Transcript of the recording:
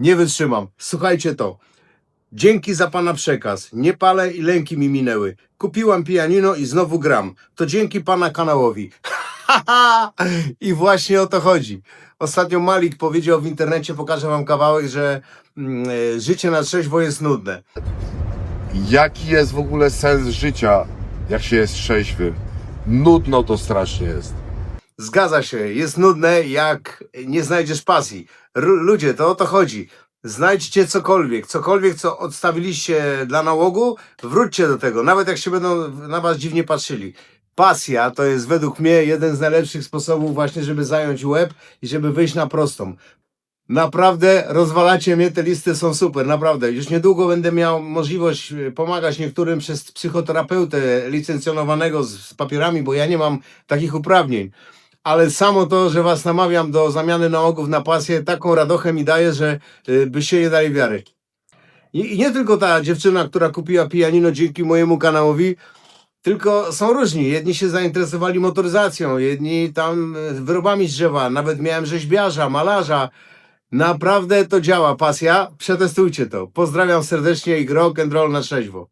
Nie wytrzymam. Słuchajcie to. Dzięki za pana przekaz. Nie palę i lęki mi minęły. Kupiłam pianino i znowu gram. To dzięki pana kanałowi. I właśnie o to chodzi. Ostatnio Malik powiedział w internecie, pokażę wam kawałek, że mm, e, życie na trzeźwo jest nudne. Jaki jest w ogóle sens życia, jak się jest trzeźwy? Nudno to strasznie jest. Zgadza się, jest nudne, jak nie znajdziesz pasji. R- ludzie, to o to chodzi. Znajdźcie cokolwiek, cokolwiek, co odstawiliście dla nałogu, wróćcie do tego, nawet jak się będą na was dziwnie patrzyli. Pasja to jest według mnie jeden z najlepszych sposobów właśnie, żeby zająć łeb i żeby wyjść na prostą. Naprawdę rozwalacie mnie, te listy są super, naprawdę. Już niedługo będę miał możliwość e, pomagać niektórym przez psychoterapeutę licencjonowanego z, z papierami, bo ja nie mam takich uprawnień. Ale samo to, że was namawiam do zamiany nałogów na pasję, taką radochę mi daje, że y, byście nie dali wiary. I, nie tylko ta dziewczyna, która kupiła pianino dzięki mojemu kanałowi, tylko są różni. Jedni się zainteresowali motoryzacją, jedni tam y, wyrobami z drzewa, nawet miałem rzeźbiarza, malarza. Naprawdę to działa, pasja. Przetestujcie to. Pozdrawiam serdecznie i rock and roll na trzeźwo.